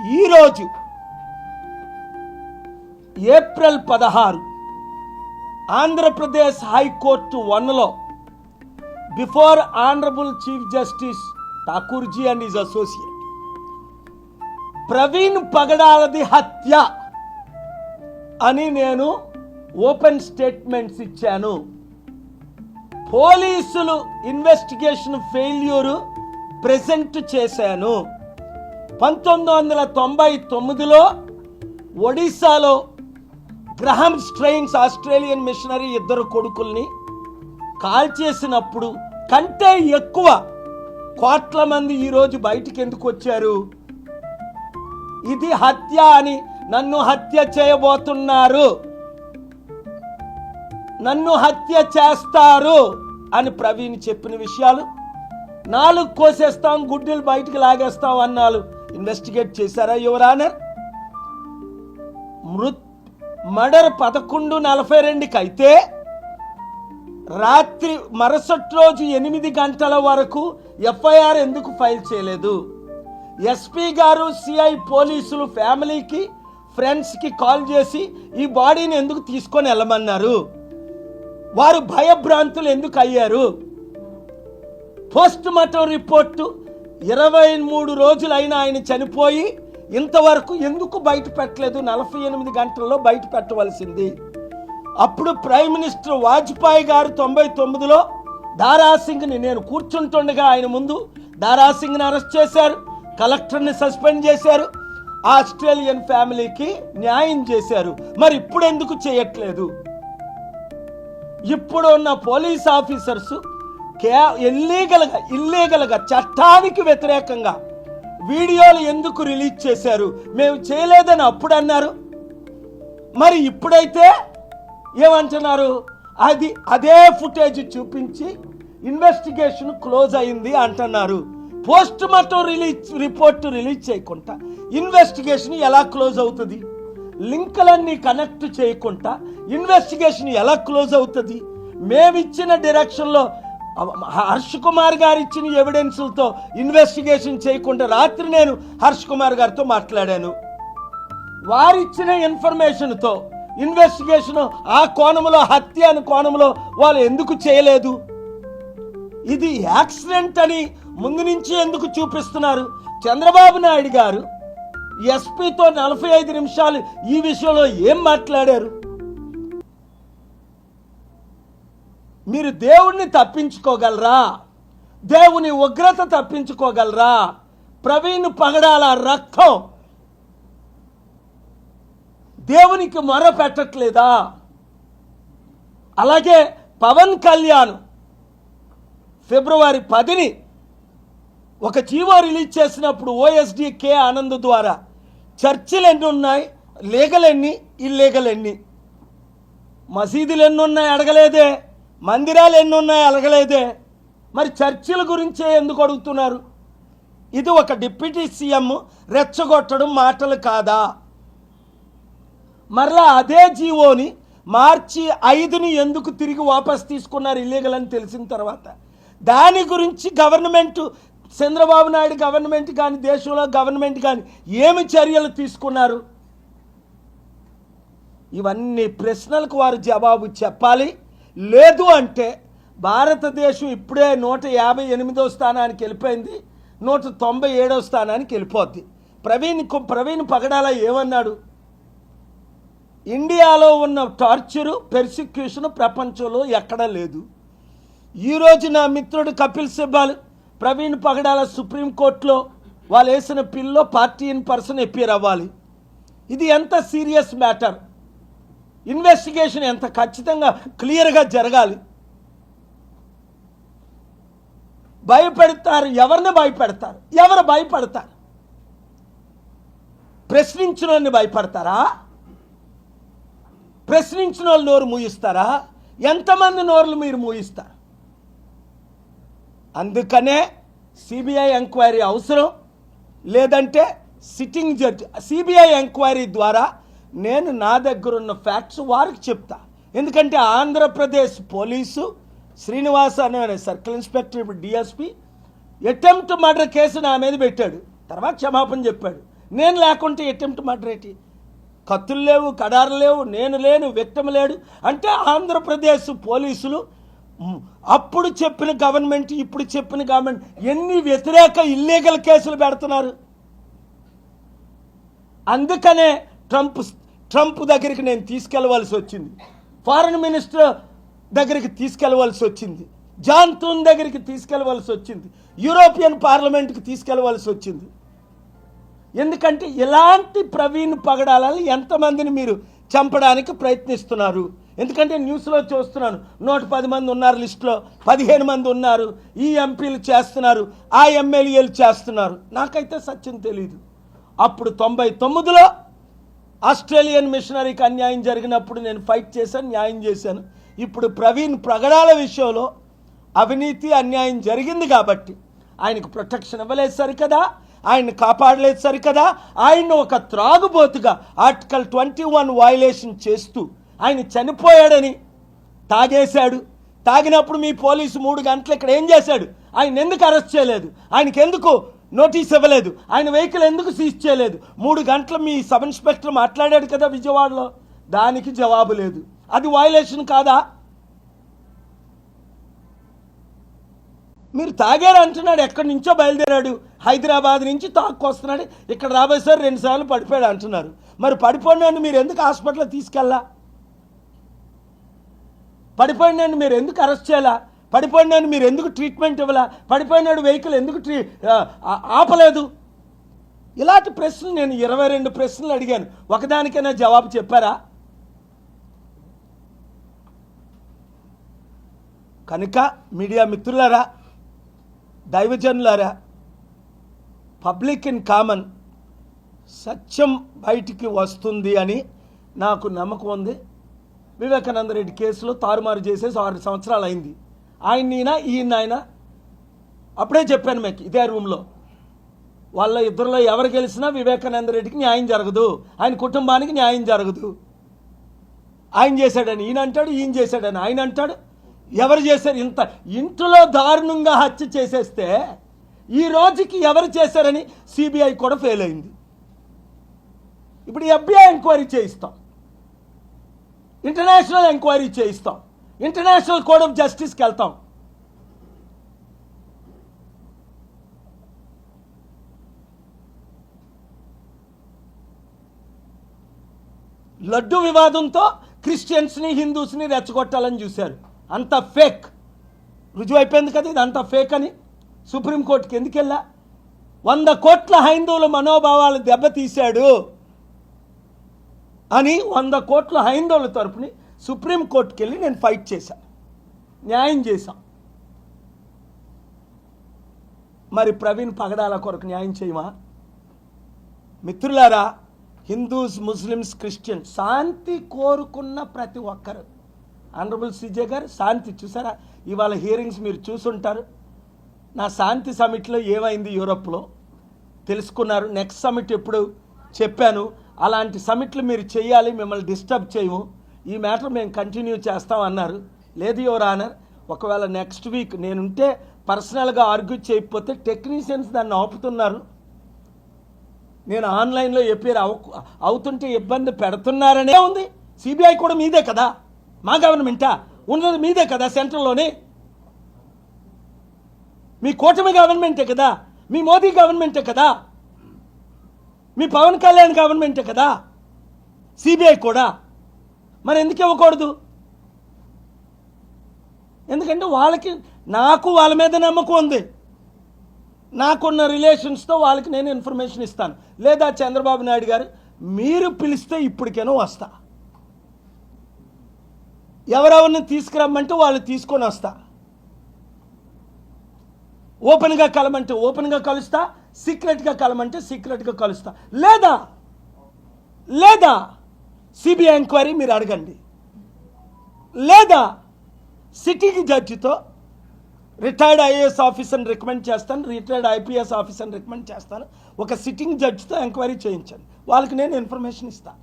ఈరోజు ఏప్రిల్ పదహారు ఆంధ్రప్రదేశ్ హైకోర్టు వన్లో before honourable chief justice Thakur ji and is associate. Praveen పగడాలది హత్య అని నేను ఓపెన్ స్టేట్మెంట్స్ ఇచ్చాను. పోలీసులు ఇన్వెస్టిగేషన్ ఫెయిల్యూరు ప్రెజెంట్ చేశాను. పంతొమ్మిది వందల తొంభై తొమ్మిదిలో ఒడిశాలో గ్రహం స్ట్రెయిన్స్ ఆస్ట్రేలియన్ మిషనరీ ఇద్దరు కొడుకుల్ని కాల్చేసినప్పుడు కంటే ఎక్కువ కోట్ల మంది ఈరోజు బయటికి ఎందుకు వచ్చారు? ఇది హత్య అని నన్ను హత్య చేయబోతున్నారు. నన్ను హత్య చేస్తారు అని ప్రవీణ్ చెప్పిన విషయాలు నాలుగు కోసేస్తాం గుడ్డలు బయటికి లాగేస్తాం అన్నాలు. ఇన్వెస్టిగేట్ చేశారా యువర్ ఆనర్? మృత్ మర్డర్ పదకొండు నలభై రెండుకి అయితే రాత్రి మరుసటి రోజు ఎనిమిది గంటల వరకు ఎఫ్ఐఆర్ ఎందుకు ఫైల్ చేయలేదు? ఎస్పీ గారు సిఐ పోలీసులు ఫ్యామిలీకి ఫ్రెండ్స్కి కాల్ చేసి ఈ బాడీని ఎందుకు తీసుకొని వెళ్ళమన్నారు? వారు భయభ్రాంతులు ఎందుకు అయ్యారు? పోస్ట్ మార్టం రిపోర్టు ఇరవై మూడు రోజులైన ఆయన చనిపోయి ఇంతవరకు ఎందుకు బయట పెట్టలేదు? నలభై ఎనిమిది గంటల్లో బయట పెట్టవలసింది. అప్పుడు ప్రైమ్ మినిస్టర్ వాజ్పేయి గారు తొంభై తొమ్మిదిలో దారాసింగ్ని నేను కూర్చుంటుండగా ఆయన ముందు దారాసింగ్ని అరెస్ట్ చేశారు కలెక్టర్ని సస్పెండ్ చేశారు ఆస్ట్రేలియన్ ఫ్యామిలీకి న్యాయం చేశారు. మరి ఇప్పుడు ఎందుకు చేయట్లేదు? ఇప్పుడు ఉన్న పోలీస్ ఆఫీసర్స్ కే ఇల్లీగల్గా ఇల్లీగల్గా చట్టానికి వ్యతిరేకంగా వీడియోలు ఎందుకు రిలీజ్ చేశారు? మేము చేయలేదని అప్పుడు అన్నారు. మరి ఇప్పుడైతే ఏమంటున్నారు? అది అదే ఫుటేజ్ చూపించి ఇన్వెస్టిగేషన్ క్లోజ్ అయింది అంటున్నారు. Post mortem release report release చేయకుండా ఇన్వెస్టిగేషన్ ఎలా క్లోజ్ అవుతుంది? లింకులన్నీ కనెక్ట్ చేయకుండా ఇన్వెస్టిగేషన్ ఎలా క్లోజ్ అవుతుంది? మేమిచ్చిన డైరెక్షన్లో హర్ష్ కుమార్ గారు ఇచ్చిన ఎవిడెన్సులతో ఇన్వెస్టిగేషన్ చేయకుండా రాత్రి నేను హర్ష్ కుమార్ గారితో మాట్లాడాను. వారిచ్చిన ఇన్ఫర్మేషన్తో ఇన్వెస్టిగేషన్ ఆ కోణంలో హత్య అని కోణంలో వాళ్ళు ఎందుకు చేయలేదు? ఇది యాక్సిడెంట్ అని ముందు నుంచి ఎందుకు చూపిస్తున్నారు? చంద్రబాబు నాయుడు గారు ఎస్పీతో నలభై ఐదు నిమిషాలు ఈ విషయంలో ఏం మాట్లాడారు? మీరు దేవుణ్ణి తప్పించుకోగలరా? దేవుని ఉగ్రత తప్పించుకోగలరా? ప్రవీణ్ పగడాల రక్తం దేవునికి మొర పెట్టట్లేదా? అలాగే పవన్ కళ్యాణ్ ఫిబ్రవరి పదిని ఒక జీవో రిలీజ్ చేసినప్పుడు ఓఎస్డి కే ఆనంద్ ద్వారా చర్చిలు ఎన్ని ఉన్నాయి? లీగల్ ఎన్ని ఇల్లీగల్ ఎన్ని మసీదులు ఎన్ని ఉన్నాయి? అడగలేదే. మందిరాలు ఎన్ని ఉన్నాయి అలగలేదే. మరి చర్చిల గురించే ఎందుకు అడుగుతున్నారు? ఇది ఒక డిప్యూటీ సీఎం రెచ్చగొట్టడం మాటలు కాదా? మరలా అదే జీవోని మార్చి ఐదుని ఎందుకు తిరిగి వాపస్ తీసుకున్నారు ఇల్లీగల్ అని తెలిసిన తర్వాత? దాని గురించి గవర్నమెంట్ చంద్రబాబు నాయుడు గవర్నమెంట్ కానీ దేశంలో గవర్నమెంట్ కానీ ఏమి చర్యలు తీసుకున్నారు? ఇవన్నీ ప్రశ్నలకు వారు జవాబు చెప్పాలి. లేదు అంటే భారతదేశం ఇప్పుడే నూట యాభై ఎనిమిదో స్థానానికి వెళ్ళిపోయింది నూట తొంభై ఏడో స్థానానికి వెళ్ళిపోద్ది. ప్రవీణ్ కు- ప్రవీణ్ పగడాల ఏమన్నాడు? ఇండియాలో ఉన్న టార్చరు పెర్సిక్యూషన్ ప్రపంచంలో ఎక్కడా లేదు. ఈరోజు నా మిత్రుడు కపిల్ సిబ్బాల్ ప్రవీణ్ పగడాల సుప్రీంకోర్టులో వాళ్ళు వేసిన పిల్లో పార్టీ ఇన్ పర్సన్ ఎపియర్ అవ్వాలి. ఇది ఎంత సీరియస్ మ్యాటర్? ఇన్వెస్టిగేషన్ ఎంత ఖచ్చితంగా క్లియర్గా జరగాలి. భయపెడతారు ఎవరిని భయపెడతారు? ఎవరు భయపడతారు? ప్రశ్నించిన వాళ్ళని భయపడతారా? ప్రశ్నించిన వాళ్ళు నోరు మూయిస్తారా? ఎంతమంది నోర్లు మీరు మూయిస్తారు? అందుకనే సిబిఐ ఎంక్వైరీ అవసరం. లేదంటే సిట్టింగ్ జడ్జ్ సిబిఐ ఎంక్వైరీ ద్వారా నేను నా దగ్గర ఉన్న ఫ్యాక్ట్స్ వారికి చెప్తా. ఎందుకంటే ఆంధ్రప్రదేశ్ పోలీసు శ్రీనివాస్ అనే సర్కిల్ ఇన్స్పెక్టర్ ఇప్పుడు డిఎస్పి అటెంప్ట్ మర్డర్ కేసు నా మీద పెట్టాడు. తర్వాత క్షమాపణ చెప్పాడు. నేను లేకుంటే అటెంప్ట్ మర్డరేటి కత్తులు లేవు కడారు లేవు నేను లేను వ్యక్తం లేడు. అంటే ఆంధ్రప్రదేశ్ పోలీసులు అప్పుడు చెప్పిన గవర్నమెంట్ ఇప్పుడు చెప్పిన గవర్నమెంట్ ఎన్ని వ్యతిరేక ఇల్లీగల్ కేసులు పెడుతున్నారు? అందుకనే ట్రంప్ ట్రంప్ దగ్గరికి నేను తీసుకెళ్ళవలసి వచ్చింది. ఫారెన్ మినిస్టర్ దగ్గరికి తీసుకెళ్ళవలసి వచ్చింది. జాన్తూన్ దగ్గరికి తీసుకెళ్ళవలసి వచ్చింది. యూరోపియన్ పార్లమెంట్కి తీసుకెళ్ళవలసి వచ్చింది. ఎందుకంటే ఇలాంటి ప్రవీణ్ పగడాలని ఎంతమందిని మీరు చంపడానికి ప్రయత్నిస్తున్నారు? ఎందుకంటే న్యూస్లో చూస్తున్నాను నూట పది మంది ఉన్నారు లిస్టులో పదిహేను మంది ఉన్నారు ఈ ఎంపీలు చేస్తున్నారు ఆ ఎమ్మెల్యేలు చేస్తున్నారు. నాకైతే సత్యం తెలియదు అప్పుడు తొంభై తొమ్మిదిలో ఆస్ట్రేలియన్ మిషనరీకి అన్యాయం జరిగినప్పుడు నేను ఫైట్ చేశాను న్యాయం చేశాను. ఇప్పుడు ప్రవీణ్ ప్రగడాల విషయంలో అవినీతి అన్యాయం జరిగింది కాబట్టి ఆయనకు ప్రొటెక్షన్ ఇవ్వలేదు సరికదా ఆయన్ని కాపాడలేదు సరికదా ఆయన్ను ఒక త్రాగుబోతుగా ఆర్టికల్ ట్వంటీ వన్ వయలేషన్ చేస్తూ ఆయన చనిపోయాడని తాగేశాడు. తాగినప్పుడు మీ పోలీసు మూడు గంటలు ఇక్కడ ఏం చేశాడు? ఆయన ఎందుకు అరెస్ట్ చేయలేదు? ఆయనకి ఎందుకు నోటీస్ ఇవ్వలేదు. ఆయన వెహికల్ ఎందుకు సీజ్ చేయలేదు? మూడు గంటలు మీ సబ్ ఇన్స్పెక్టర్ మాట్లాడాడు కదా విజయవాడలో. దానికి జవాబు లేదు. అది వయలేషన్ కాదా? మీరు తాగారు అంటున్నాడు. ఎక్కడి నుంచో బయలుదేరాడు. హైదరాబాద్ నుంచి తాక్కొస్తున్నాడు ఇక్కడ రాబోయేసారి రెండుసార్లు పడిపోయాడు అంటున్నారు. మరి పడిపోయినాడు మీరు ఎందుకు హాస్పిటల్ తీసుకెళ్ళా? పడిపోయినాడు మీరు ఎందుకు అరెస్ట్ చేయాలా? పడిపోయినాను మీరు ఎందుకు ట్రీట్మెంట్ ఇవ్వాలా? పడిపోయినాడు వెహికల్ ఎందుకు ట్రీ ఆపలేదు? ఇలాంటి ప్రశ్నలు నేను ఇరవై రెండు ప్రశ్నలు అడిగాను. ఒకదానికైనా జవాబు చెప్పారా? కనుక మీడియా మిత్రులారా దైవజనులారా పబ్లిక్ ఇన్ కామన్ సత్యం బయటికి వస్తుంది అని నాకు నమ్మకం ఉంది. వివేకానంద రెడ్డి కేసులో తారుమారు చేసేసి ఆరు సంవత్సరాలు అయింది. ఆయన ఈయన ఈయన ఆయన అప్పుడే చెప్పాను మీకు ఇదే రూమ్లో. వాళ్ళ ఇద్దరిలో ఎవరు గెలిచినా వివేకానంద రెడ్డికి న్యాయం జరగదు. ఆయన కుటుంబానికి న్యాయం జరగదు. ఆయన చేశాడని ఈయన అంటాడు ఈయన చేశాడని ఆయన అంటాడు. ఎవరు చేశారు? ఇంత ఇంట్లో దారుణంగా హత్య చేసేస్తే ఈ రోజుకి ఎవరు చేశారని సిబిఐ కూడా ఫెయిల్ అయింది. ఇప్పుడు ఎఫ్బిఐ ఎంక్వైరీ చేయిస్తాం. ఇంటర్నేషనల్ ఎంక్వైరీ చేయిస్తాం. ఇంటర్నేషనల్ కోర్ట్ ఆఫ్ జస్టిస్కి వెళ్తాం. లడ్డు వివాదంతో క్రిస్టియన్స్ని హిందూస్ని రెచ్చగొట్టాలని చూశారు. అంత ఫేక్. రుజువు అయిపోయింది కదా ఇది అంత ఫేక్ అని సుప్రీంకోర్టుకి ఎందుకు వెళ్ళా? వంద కోట్ల హైందవుల మనోభావాలు దెబ్బతీశాడు అని వంద కోట్ల హైందవుల తరపుని సుప్రీంకోర్టుకి వెళ్ళి నేను ఫైట్ చేశాను న్యాయం చేశాం. మరి ప్రవీణ్ పగడాల కొరకు న్యాయం చేయమా? మిత్రులారా హిందూస్ ముస్లిమ్స్ క్రిస్టియన్ శాంతి కోరుకున్న ప్రతి ఒక్కరు. ఆనరబుల్ సిజే గారు శాంతి చూసారా? ఇవాళ హియరింగ్స్ మీరు చూసుంటారు. నా శాంతి సమిట్లో ఏమైంది యూరప్లో? తెలుసుకున్నారు. నెక్స్ట్ సమిట్ ఎప్పుడు? చెప్పాను. అలాంటి సమిట్లు మీరు చేయాలి మిమ్మల్ని డిస్టర్బ్ చేయము. ఈ మ్యాటర్ మేము కంటిన్యూ చేస్తాం అన్నారు లేదు యువర్ ఆనర్ ఒకవేళ నెక్స్ట్ వీక్ నేనుంటే పర్సనల్గా ఆర్గ్యూ చేయకపోతే టెక్నీషియన్స్ దాన్ని ఆపుతున్నారు. నేను ఆన్లైన్లో ఎప్పేరు అవు అవుతుంటే ఇబ్బంది పెడుతున్నారనే ఉంది. సిబిఐ కూడా మీదే కదా? మా గవర్నమెంటా? ఉన్నది మీదే కదా సెంట్రల్లోనే? మీ కూటమి గవర్నమెంటే కదా? మీ మోదీ గవర్నమెంటే కదా? మీ పవన్ కళ్యాణ్ గవర్నమెంటే కదా? సిబిఐ కూడా? మరి ఎందుకు ఇవ్వకూడదు? ఎందుకంటే వాళ్ళకి నాకు వాళ్ళ మీద నమ్మకం ఉంది. నాకున్న రిలేషన్స్తో వాళ్ళకి నేను ఇన్ఫర్మేషన్ ఇస్తాను. లేదా చంద్రబాబు నాయుడు గారు మీరు పిలిస్తే ఇప్పటికేనో వస్తా. ఎవరెవరిని తీసుకురమ్మంటే వాళ్ళు తీసుకొని వస్తా. ఓపెన్గా కలమంటే ఓపెన్గా కలుస్తా. సీక్రెట్గా కలమంటే సీక్రెట్గా కలుస్తా. లేదా లేదా సిబిఐ ఎంక్వైరీ మీరు అడగండి. లేదా సిట్టింగ్ జడ్జితో రిటైర్డ్ ఐఏఎస్ ఆఫీసర్ని రికమెండ్ చేస్తాను రిటైర్డ్ ఐపీఎస్ ఆఫీసర్ని రికమెండ్ చేస్తాను ఒక సిట్టింగ్ జడ్జితో ఎంక్వైరీ చేయించండి. వాళ్ళకి నేను ఇన్ఫర్మేషన్ ఇస్తాను